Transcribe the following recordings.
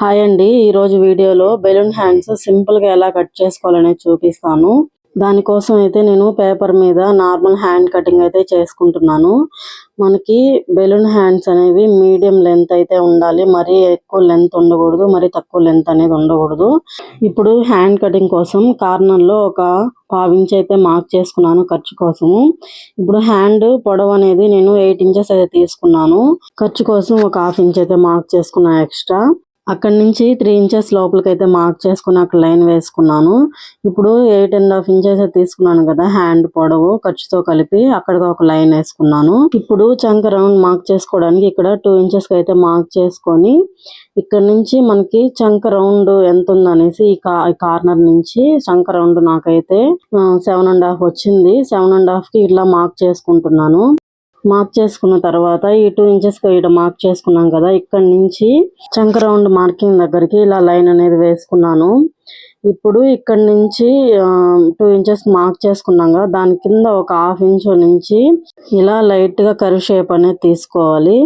Hi అండి. ఈరోజు వీడియోలో బెలూన్ హ్యాండ్స్ సింపుల్గా ఎలా కట్ చేసుకోవాలనేది చూపిస్తాను. దానికోసం అయితే నేను పేపర్ మీద నార్మల్ హ్యాండ్ కటింగ్ అయితే చేసుకుంటున్నాను. మనకి బెలూన్ హ్యాండ్స్ అనేవి మీడియం లెంత్ అయితే ఉండాలి. మరీ ఎక్కువ లెంత్ ఉండకూడదు మరి తక్కువ లెంత్ అనేది ఉండకూడదు. ఇప్పుడు హ్యాండ్ కటింగ్ కోసం కార్నర్లో ఒక పావించి అయితే మార్క్ చేసుకున్నాను ఖర్చు కోసము. ఇప్పుడు హ్యాండ్ పొడవు అనేది నేను ఎయిట్ ఇంచెస్ అయితే తీసుకున్నాను. ఖర్చు కోసం ఒక హాఫ్ ఇంచ్ అయితే మార్క్ చేసుకున్నాను ఎక్స్ట్రా. అక్కడ నుంచి త్రీ ఇంచెస్ లోపలికి అయితే మార్క్ చేసుకుని అక్కడ లైన్ వేసుకున్నాను. ఇప్పుడు ఎయిట్ అండ్ హాఫ్ ఇంచెస్ తీసుకున్నాను కదా హ్యాండ్ పొడవు ఖర్చుతో కలిపి అక్కడ ఒక లైన్ వేసుకున్నాను. ఇప్పుడు చంక రౌండ్ మార్క్ చేసుకోవడానికి ఇక్కడ టూ ఇంచెస్కి అయితే మార్క్ చేసుకొని ఇక్కడ నుంచి మనకి చంక రౌండ్ ఎంత ఉందనేసి ఈ కార్నర్ నుంచి చంక రౌండ్ నాకైతే సెవెన్ అండ్ హాఫ్ వచ్చింది. సెవెన్ అండ్ హాఫ్కి ఇట్లా మార్క్ చేసుకుంటున్నాను. మార్క్ చేసుకున్న తర్వాత ఈ టూ ఇంచెస్ ఇక్కడ మార్క్ చేసుకున్నాం కదా ఇక్కడ నుంచి చంక రౌండ్ మార్కింగ్ దగ్గరికి ఇలా లైన్ అనేది వేసుకున్నాను. ఇప్పుడు ఇక్కడ నుంచి టూ ఇంచెస్ మార్క్ చేసుకున్నాం కదా దాని కింద ఒక హాఫ్ ఇంచ్ నుంచి ఇలా లైట్గా కర్వ్ షేప్ అనేది తీసుకోవాలి.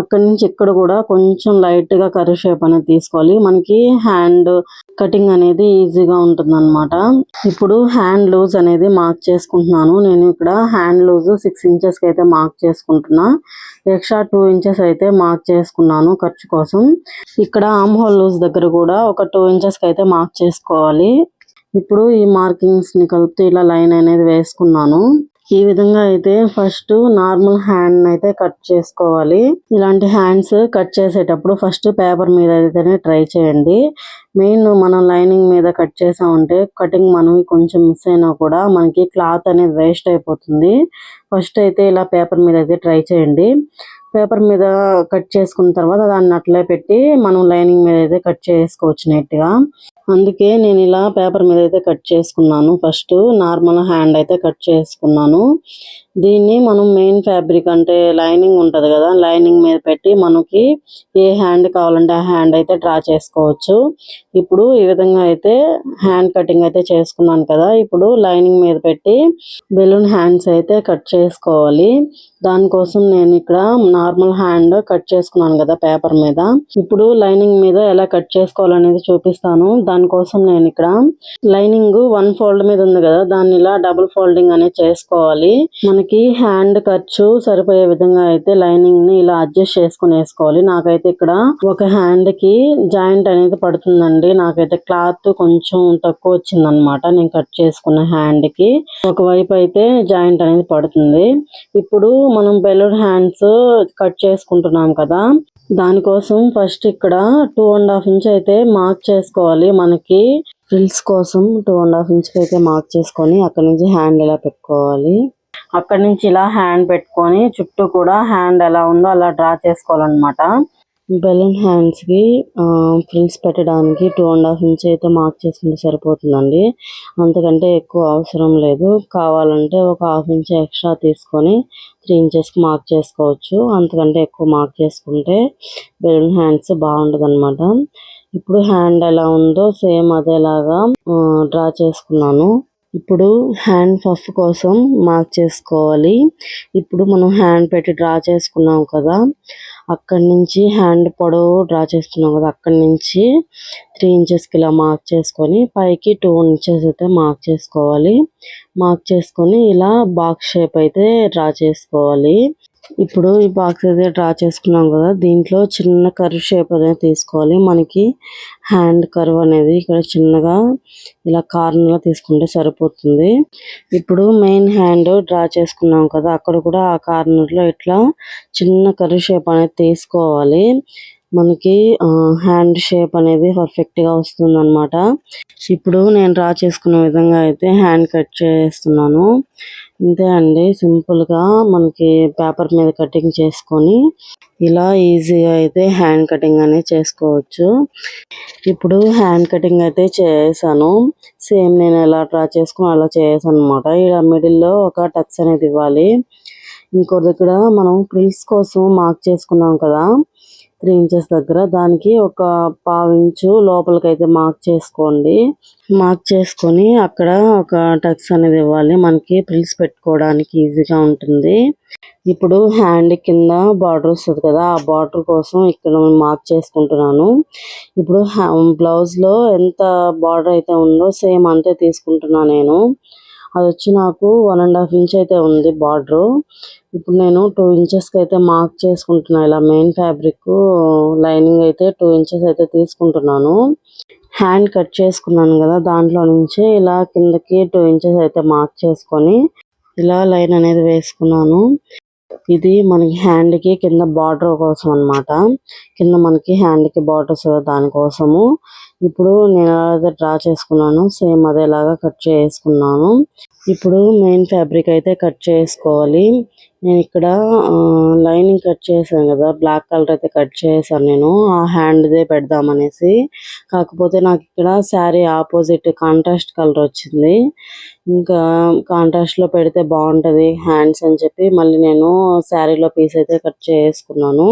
అక్కడ నుంచి ఇక్కడ కూడా కొంచెం లైట్గా కర్వ్ షేప్ అనేది తీసుకోవాలి. మనకి హ్యాండ్ కటింగ్ అనేది ఈజీగా ఉంటుంది అనమాట ఇప్పుడు హ్యాండ్ లూజ్ అనేది మార్క్ చేసుకుంటున్నాను. నేను ఇక్కడ హ్యాండ్ లూజ్ సిక్స్ ఇంచెస్కి అయితే మార్క్ చేసుకుంటున్నా. ఎక్స్ట్రా టూ ఇంచెస్ అయితే మార్క్ చేసుకున్నాను ఖర్చు కోసం. ఇక్కడ ఆమ్ హోల్ లూజ్ దగ్గర కూడా ఒక టూ ఇంచెస్కి అయితే మార్క్ చేసుకోవాలి. ఇప్పుడు ఈ మార్కింగ్స్ని ఇలా లైన్ అనేది వేసుకున్నాను. ఈ విధంగా అయితే ఫస్ట్ నార్మల్ హ్యాండ్ అయితే కట్ చేసుకోవాలి. ఇలాంటి హ్యాండ్స్ కట్ చేసేటప్పుడు ఫస్ట్ పేపర్ మీద అయితేనే ట్రై చేయండి. మెయిన్ మనం లైనింగ్ మీద కట్ చేసామంటే కటింగ్ మనం కొంచెం మిస్ అయినా కూడా మనకి క్లాత్ అనేది వేస్ట్ అయిపోతుంది. ఫస్ట్ అయితే ఇలా పేపర్ మీద అయితే ట్రై చేయండి. పేపర్ మీద కట్ చేసుకున్న తర్వాత దాన్ని అట్లే పెట్టి మనం లైనింగ్ మీద అయితే కట్ చేసుకోవచ్చు నీట్గా అందుకే నేను ఇలా పేపర్ మీద అయితే కట్ చేసుకున్నాను. ఫస్ట్ నార్మల్ హ్యాండ్ అయితే కట్ చేసుకున్నాను. దీన్ని మనం మెయిన్ ఫ్యాబ్రిక్ అంటే లైనింగ్ ఉంటుంది కదా లైనింగ్ మీద పెట్టి మనకి ఏ హ్యాండ్ కావాలంటే ఆ హ్యాండ్ అయితే డ్రా చేసుకోవచ్చు. ఇప్పుడు ఈ విధంగా అయితే హ్యాండ్ కటింగ్ అయితే చేసుకున్నాను కదా ఇప్పుడు లైనింగ్ మీద పెట్టి బెలూన్ హ్యాండ్స్ అయితే కట్ చేసుకోవాలి. దానికోసం నేను ఇక్కడ నార్మల్ హ్యాండ్ కట్ చేసుకున్నాను కదా పేపర్ మీద. ఇప్పుడు లైనింగ్ మీద ఎలా కట్ చేసుకోవాలనేది చూపిస్తాను. దానికోసం నేను ఇక్కడ లైనింగ్ వన్ ఫోల్డ్ మీద ఉంది కదా దాన్ని ఇలా డబుల్ ఫోల్డింగ్ అనేది చేసుకోవాలి. మనకి హ్యాండ్ ఖర్చు సరిపోయే విధంగా అయితే లైనింగ్ని ఇలా అడ్జస్ట్ చేసుకుని వేసుకోవాలి. నాకైతే ఇక్కడ ఒక హ్యాండ్కి జాయింట్ అనేది పడుతుందండి. నాకైతే క్లాత్ కొంచెం తక్కువ వచ్చింది అనమాట నేను కట్ చేసుకున్న హ్యాండ్కి ఒకవైపు అయితే జాయింట్ అనేది పడుతుంది. ఇప్పుడు మనం బెలూన్ హ్యాండ్స్ కట్ చేసుకుంటున్నాం కదా దానికోసం ఫస్ట్ ఇక్కడ టూ అండ్ హాఫ్ ఇంచ్ అయితే మార్క్ చేసుకోవాలి మనకి. ఫ్రిల్స్ కోసం టూ అండ్ హాఫ్ ఇంచ్ అయితే మార్క్ చేసుకొని అక్కడ నుంచి హ్యాండ్ ఇలా పెట్టుకోవాలి. అక్కడ నుంచి ఇలా హ్యాండ్ పెట్టుకొని చుట్టూ కూడా హ్యాండ్ ఎలా ఉందో అలా డ్రా చేసుకోవాలన్నమాట. బెలూన్ హ్యాండ్స్కి ఫ్రిల్స్ పెట్టడానికి టూ అండ్ హాఫ్ ఇంచ్ అయితే మార్క్ చేసుకుంటే సరిపోతుందండి. అంతకంటే ఎక్కువ అవసరం లేదు. కావాలంటే ఒక హాఫ్ ఇంచ్ ఎక్స్ట్రా తీసుకొని త్రీ ఇంచెస్కి మార్క్ చేసుకోవచ్చు. అంతకంటే ఎక్కువ మార్క్ చేసుకుంటే బెలూన్ హ్యాండ్స్ బాగుంటుంది అనమాట ఇప్పుడు హ్యాండ్ ఎలా ఉందో సేమ్ అదేలాగా డ్రా చేసుకున్నాను. ఇప్పుడు హ్యాండ్ పఫ్ కోసం మార్క్ చేసుకోవాలి. ఇప్పుడు మనం హ్యాండ్ పెట్టి డ్రా చేసుకున్నాం కదా అక్కడి నుంచి హ్యాండ్ పొడవు డ్రా చేసుకున్నాం కదా అక్కడి నుంచి త్రీ ఇంచెస్కి ఇలా మార్క్ చేసుకొని పైకి టూ ఇంచెస్ అయితే మార్క్ చేసుకోవాలి. మార్క్ చేసుకొని ఇలా బాక్స్ షేప్ అయితే డ్రా చేసుకోవాలి. ఇప్పుడు ఈ బాక్స్ అయితే డ్రా చేసుకున్నాం కదా దీంట్లో చిన్న కర్వ్ షేప్ అనేది తీసుకోవాలి. మనకి హ్యాండ్ కర్వ్ అనేది ఇక్కడ చిన్నగా ఇలా కార్నర్లో తీసుకుంటే సరిపోతుంది. ఇప్పుడు మెయిన్ హ్యాండ్ డ్రా చేసుకున్నాం కదా అక్కడ కూడా ఆ కార్నర్లో ఇట్లా చిన్న కర్వ్ షేప్ అనేది తీసుకోవాలి. మనకి హ్యాండ్ షేప్ అనేది పర్ఫెక్ట్గా వస్తుంది అనమాట ఇప్పుడు నేను డ్రా చేసుకున్న విధంగా అయితే హ్యాండ్ కట్ చేస్తున్నాను. ఇంతే అండి. సింపుల్గా మనకి పేపర్ మీద కటింగ్ చేసుకొని ఇలా ఈజీగా అయితే హ్యాండ్ కటింగ్ అనేది చేసుకోవచ్చు. ఇప్పుడు హ్యాండ్ కటింగ్ అయితే చేశాను. సేమ్ నేను ఎలా డ్రా చేసుకుని అలా చేసాను అనమాట ఇలా మిడిల్లో ఒక టక్స్ అనేది ఇవ్వాలి. ఇంకో దగ్గర మనం ప్రిల్స్ కోసం మార్క్ చేసుకున్నాం కదా. త్రీ ఇంచెస్ దగ్గర. దానికి ఒక పావు ఇంచు లోపలికైతే మార్క్ చేసుకోండి. మార్క్ చేసుకొని అక్కడ ఒక టక్స్ అనేది ఇవ్వాలి. మనకి ప్రిల్స్ పెట్టుకోవడానికి ఈజీగా ఉంటుంది. ఇప్పుడు హ్యాండ్ కింద బార్డర్ వస్తుంది కదా ఆ బార్డర్ కోసం ఇక్కడ మార్క్ చేసుకుంటున్నాను. ఇప్పుడు బ్లౌజ్లో ఎంత బార్డర్ అయితే ఉందో సేమ్ అంతే తీసుకుంటున్నా నేను. అది వచ్చి నాకు వన్ అండ్ హాఫ్ ఇంచ్ అయితే ఉంది బార్డర్ ఇప్పుడు నేను టూ ఇంచెస్కి అయితే మార్క్ చేసుకుంటున్నాను ఇలా మెయిన్ ఫ్యాబ్రిక్ లైనింగ్ అయితే టూ ఇంచెస్ అయితే తీసుకుంటున్నాను. హ్యాండ్ కట్ చేసుకున్నాను కదా దాంట్లో నుంచి ఇలా కిందకి టూ ఇంచెస్ అయితే మార్క్ చేసుకొని ఇలా లైన్ అనేది వేసుకున్నాను. ఇది మనకి హ్యాండ్కి కింద బార్డర్ కోసం అన్నమాట. కింద మనకి హ్యాండ్కి బార్డర్స్ దానికోసము ఇప్పుడు నేను ఎలా డ్రా చేసుకున్నాను సేమ్ అదేలాగా కట్ చేసుకున్నాను. ఇప్పుడు మెయిన్ ఫ్యాబ్రిక్ అయితే కట్ చేసుకోవాలి. నేను ఇక్కడ లైనింగ్ కట్ చేశాను కదా బ్లాక్ కలర్ అయితే కట్ చేశాను నేను. ఆ హ్యాండ్ దే పెడదామనేసి కాకపోతే నాకు ఇక్కడ శారీ ఆపోజిట్ కాంట్రాస్ట్ కలర్ వచ్చింది. ఇంకా కాంట్రాస్ట్లో పెడితే బాగుంటుంది హ్యాండ్స్ అని చెప్పి. మళ్ళీ నేను శారీలో పీస్ అయితే కట్ చేసుకున్నాను.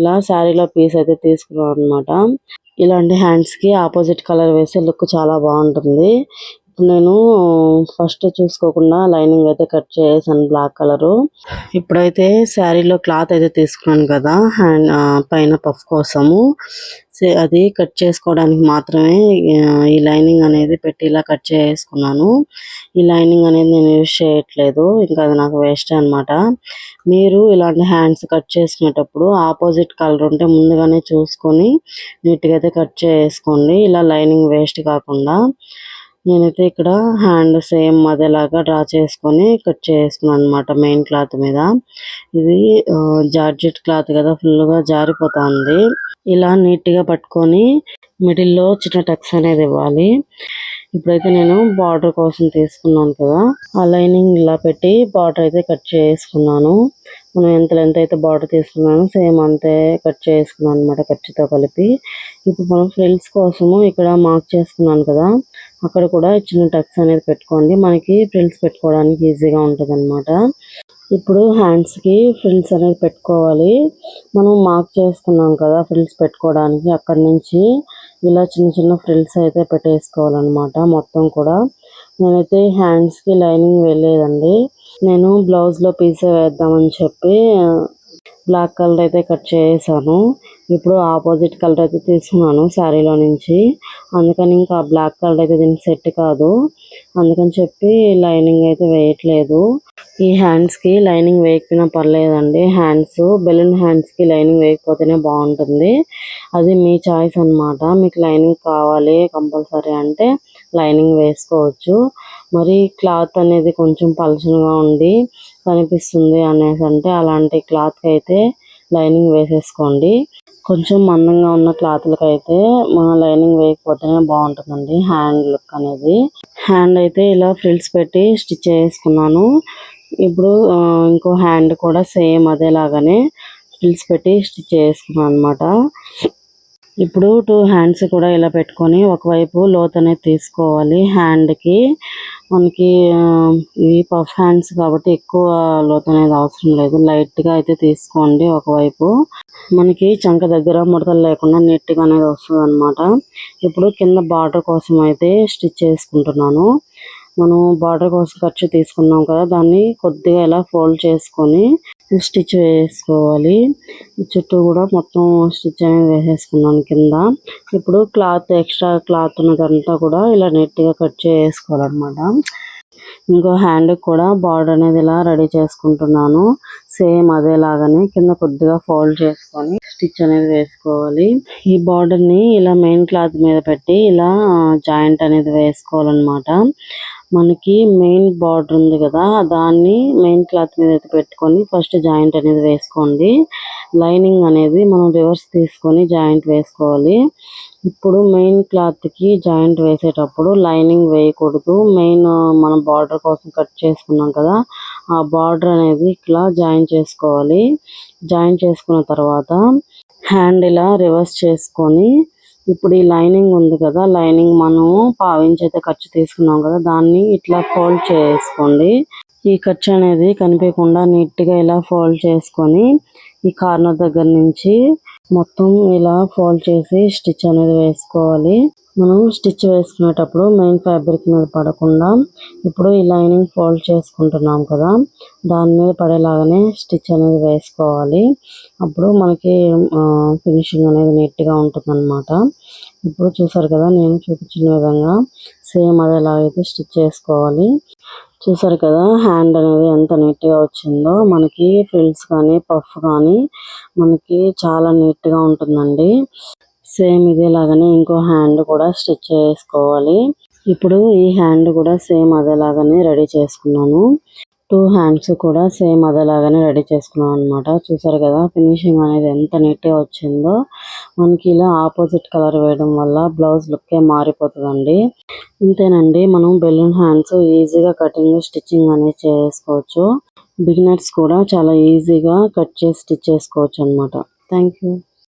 ఇలా శారీలో పీస్ అయితే తీసుకున్నాను అన్నమాట. ఇలాంటి హ్యాండ్స్కి ఆపోజిట్ కలర్ వేస్తే లుక్ చాలా బాగుంటుంది. నేను ఫస్ట్ చూసుకోకుండా లైనింగ్ అయితే కట్ చేసాను బ్లాక్ కలర్ ఇప్పుడైతే శారీలో క్లాత్ అయితే తీసుకున్నాను కదా హ్యాండ్ పైన పఫ్ కోసము. సే- అది కట్ చేసుకోవడానికి మాత్రమే ఈ లైనింగ్ అనేది పెట్టి ఇలా కట్ చేసుకున్నాను. ఈ లైనింగ్ అనేది నేను యూజ్ చేయట్లేదు ఇంకా అది నాకు వేస్ట్ అన్నమాట. మీరు ఇలాంటి హ్యాండ్స్ కట్ చేసుకునేటప్పుడు ఆపోజిట్ కలర్ ఉంటే ముందుగానే చూసుకొని నీట్గా అయితే కట్ చేసుకోండి. ఇలా లైనింగ్ వేస్ట్ కాకుండా. నేనైతే ఇక్కడ హ్యాండ్ సేమ్ అదేలాగా డ్రా చేసుకొని కట్ చేసుకున్నాను అనమాట మెయిన్ క్లాత్ మీద. ఇది జార్జెట్ క్లాత్ కదా ఫుల్గా జారిపోతుంది. ఇలా నీట్గా పట్టుకొని మిడిల్లో చిన్న టక్స్ అనేది ఇవ్వాలి. ఇప్పుడైతే నేను బార్డర్ కోసం తీసుకున్నాను కదా ఆ లైనింగ్ ఇలా పెట్టి బార్డర్ అయితే కట్ చేసుకున్నాను. మనం ఎంత లెంత్ అయితే బార్డర్ తీసుకున్నాను సేమ్ అంతే కట్ చేసుకున్నాను అనమాట ఖర్చుతో కలిపి. ఇప్పుడు మనం ఫ్రిల్స్ కోసము ఇక్కడ మార్క్ చేసుకున్నాను కదా అక్కడ కూడా చిన్న టక్స్ అనేది పెట్టుకోండి. మనకి ఫ్రిల్స్ పెట్టుకోవడానికి ఈజీగా ఉంటుంది ఇప్పుడు హ్యాండ్స్కి ఫ్రిల్స్ అనేది పెట్టుకోవాలి. మనం మార్క్ చేసుకున్నాం కదా ఫ్రిల్స్ పెట్టుకోవడానికి. అక్కడ నుంచి ఇలా చిన్న చిన్న ఫ్రిల్స్ అయితే పెట్టేసుకోవాలన్నమాట మొత్తం కూడా. నేనైతే హ్యాండ్స్కి లైనింగ్ వేయలేదండి. నేను బ్లౌజ్లో పీసే వేద్దామని చెప్పి బ్లాక్ కలర్ అయితే కట్ చేసాను. ఇప్పుడు ఆపోజిట్ కలర్ అయితే తీసుకున్నాను శారీలో నుంచి. అందుకని ఇంకా బ్లాక్ కలర్ అయితే దీనికి సెట్ కాదు. అందుకని చెప్పి లైనింగ్ అయితే వేయట్లేదు. ఈ హ్యాండ్స్కి లైనింగ్ వేయకపోయినా పర్లేదండి. హ్యాండ్స్ బెలూన్ హ్యాండ్స్కి లైనింగ్ వేయకపోతేనే బాగుంటుంది. అది మీ చాయిస్ అన్నమాట. మీకు లైనింగ్ కావాలి కంపల్సరీ అంటే లైనింగ్ వేసుకోవచ్చు. మరి క్లాత్ అనేది కొంచెం పలచనగా ఉండి కనిపిస్తుంది అనేసి అంటే అలాంటి క్లాత్కి అయితే లైనింగ్ వేసేసుకోండి. కొంచెం మందంగా ఉన్న క్లాత్లకు అయితే మన లైనింగ్ వేయకపోతేనే బాగుంటుందండి హ్యాండ్ లుక్ అనేది. హ్యాండ్ అయితే ఇలా ఫ్రిల్స్ పెట్టి స్టిచ్ చేసుకున్నాను ఇప్పుడు ఇంకో హ్యాండ్ కూడా సేమ్ అదేలాగానే ఫ్రిల్స్ పెట్టి స్టిచ్ చేసుకున్నాను అనమాట ఇప్పుడు టూ హ్యాండ్స్ కూడా ఇలా పెట్టుకొని ఒకవైపు లోత్ అనేది తీసుకోవాలి. హ్యాండ్కి మనకి ఇవి పఫ్ హ్యాండ్స్ కాబట్టి ఎక్కువ లోత్ అనేది అవసరం లేదు. లైట్గా అయితే తీసుకోండి ఒకవైపు. మనకి చంక దగ్గర ముడతలు లేకుండా నీట్గా అనేది వస్తుంది అనమాట ఇప్పుడు కింద బార్డర్ కోసం అయితే స్టిచ్ చేసుకుంటున్నాను. మనం బార్డర్ కోసం ఖర్చు తీసుకున్నాం కదా దాన్ని కొద్దిగా ఇలా ఫోల్డ్ చేసుకొని స్టిచ్ వేసుకోవాలి. చుట్టూ కూడా మొత్తం స్టిచ్ అనేది వేసేసుకున్నాను కింద. ఇప్పుడు క్లాత్ ఎక్స్ట్రా క్లాత్ ఉన్నదంతా కూడా ఇలా నీట్గా కట్ చేసుకోవాలన్నమాట. ఇంకో హ్యాండ్ కూడా బార్డర్ అనేది ఇలా రెడీ చేసుకుంటున్నాను. సేమ్ అదే లాగానే కింద కొద్దిగా ఫోల్డ్ చేసుకొని స్టిచ్ అనేది వేసుకోవాలి. ఈ బార్డర్ని ఇలా మెయిన్ క్లాత్ మీద పెట్టి ఇలా జాయింట్ అనేది వేసుకోవాలన్నమాట. మనకి మెయిన్ బార్డర్ ఉంది కదా దాన్ని మెయిన్ క్లాత్ మీద అయితే పెట్టుకొని ఫస్ట్ జాయింట్ అనేది వేసుకోండి. లైనింగ్ అనేది మనం రివర్స్ తీసుకొని జాయింట్ వేసుకోవాలి. ఇప్పుడు మెయిన్ క్లాత్కి జాయింట్ వేసేటప్పుడు లైనింగ్ వేయకూడదు. మెయిన్ మనం బార్డర్ కోసం కట్ చేసుకున్నాం కదా ఆ బార్డర్ అనేది ఇట్లా జాయిన్ చేసుకోవాలి. జాయిన్ చేసుకున్న తర్వాత హ్యాండ్ ఇలా రివర్స్ చేసుకొని ఇప్పుడు ఈ లైనింగ్ ఉంది కదా లైనింగ్ మనం పావించి అయితే ఖర్చు తీసుకున్నాం కదా దాన్ని ఇట్లా ఫోల్డ్ చేసుకోండి. ఈ ఖర్చు అనేది కనిపించకుండా నీట్గా ఇలా ఫోల్డ్ చేసుకొని ఈ కార్నర్ దగ్గర నుంచి మొత్తం ఇలా ఫోల్డ్ చేసి స్టిచ్ అనేది వేసుకోవాలి. మనం స్టిచ్ వేసుకునేటప్పుడు మెయిన్ ఫ్యాబ్రిక్ మీద పడకుండా ఇప్పుడు ఈ లైనింగ్ ఫోల్డ్ చేసుకుంటున్నాం కదా దాని మీద పడేలాగానే స్టిచ్ అనేది వేసుకోవాలి. అప్పుడు మనకి ఫినిషింగ్ అనేది నీట్గా ఉంటుందన్నమాట. ఇప్పుడు చూసారు కదా నేను చూపించిన విధంగా సేమ్ అదేలాగైతే స్టిచ్ చేసుకోవాలి. చూసారు కదా హ్యాండ్ అనేది ఎంత నీట్గా వచ్చిందో. మనకి ఫ్రిల్స్ కానీ పఫ్ కానీ మనకి చాలా నీట్గా ఉంటుందండి. సేమ్ ఇదేలాగానే ఇంకో హ్యాండ్ కూడా స్టిచ్ చేసుకోవాలి. ఇప్పుడు ఈ హ్యాండ్ కూడా సేమ్ అదేలాగానే రెడీ చేసుకున్నాను. టూ హ్యాండ్స్ కూడా సేమ్ అదేలాగానే రెడీ చేసుకున్నాం అనమాట చూసారు కదా ఫినిషింగ్ అనేది ఎంత నీట్గా వచ్చిందో. మనకి ఇలా ఆపోజిట్ కలర్ వేయడం వల్ల బ్లౌజ్ లుక్కే మారిపోతుందండి. ఇంతేనండి మనం బెలూన్ హ్యాండ్స్ ఈజీగా కటింగ్ స్టిచ్చింగ్ అనేది చేసుకోవచ్చు. బిగినర్స్ కూడా చాలా ఈజీగా కట్ చేసి స్టిచ్ చేసుకోవచ్చు అనమాట థ్యాంక్ యూ.